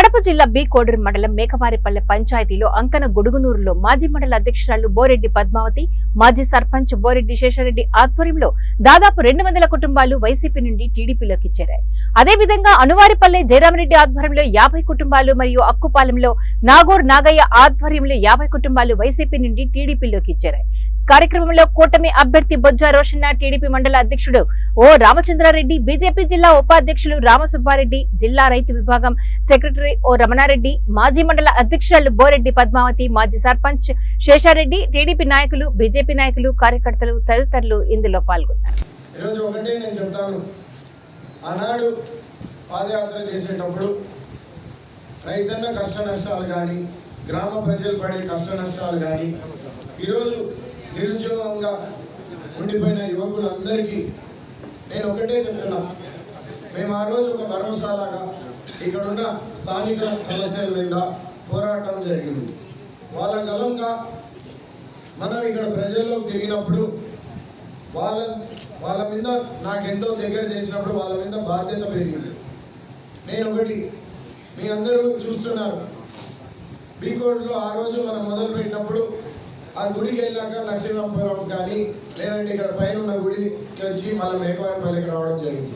కడప జిల్లా బి కోడూరు మండలం మేకవారిపల్లె పంచాయతీలో అంకన గొడుగునూరులో మాజీ మండల అధ్యక్షురాలు బోరెడ్డి పద్మావతి మాజీ సర్పంచ్ బోరెడ్డి శేషారెడ్డి ఆధ్వర్యంలో దాదాపు రెండు వందల కుటుంబాలు వైసీపీ నుండి టీడీపీలోకి చేరాయి. అదేవిధంగా అనువారిపల్లె జయరామరెడ్డి ఆధ్వర్యంలో యాభై కుటుంబాలు మరియు అక్కుపాలెంలో నాగూర్ నాగయ్య ఆధ్వర్యంలో యాభై కుటుంబాలు వైసీపీ నుండి టీడీపీలోకి చేరాయి. కార్యక్రమంలో కూటమి అభ్యర్థి బొజ్జా రోషన్న టీడీపీ మండల అధ్యక్షుడు ఓ రామచంద్రారెడ్డి బీజేపీ జిల్లా ఉపాధ్యక్షులు రామసుబ్బారెడ్డి జిల్లా రైతు విభాగం సెక్రటరీ ఓ రమణారెడ్డి మాజీ మండల అధ్యక్షురాలు బోరెడ్డి పద్మావతి మాజీ సర్పంచ్ శేషారెడ్డి టీడీపీ నాయకులు బీజేపీ నాయకులు కార్యకర్తలు తదితరులు ఇందులో పాల్గొన్నారు. ఈరోజు ఒకటే నేను చెప్తాను. ఆనాడు పాదయాత్ర చేసేటప్పుడు రైతన్న కష్ట నష్టాలు కానీ గ్రామ ప్రజలు పడే కష్ట నష్టాలు కానీ ఈరోజు నిరుద్యోగంగా ఉండిపోయిన యువకులందరికీ నేను ఒకటే చెప్తున్నా. మేము ఆ రోజు ఒక భరోసాలాగా ఇక్కడున్న స్థానిక సమస్యల మీద పోరాటం జరిగింది. వాళ్ళ గలంగా మనం ఇక్కడ ప్రజల్లో తిరిగినప్పుడు వాళ్ళ వాళ్ళ మీద నాకెంతో దగ్గర చేసినప్పుడు వాళ్ళ మీద బాధ్యత పెరిగింది. నేను ఒకటి మీ అందరూ చూస్తున్నారు. బీకోడ్లో ఆ రోజు మనం మొదలు పెట్టినప్పుడు ఆ గుడికి వెళ్ళాక నరసింహపురం కానీ లేదంటే ఇక్కడ పైన ఉన్న గుడికి వచ్చి మళ్ళీ మేకవారిపల్లికి రావడం జరిగింది.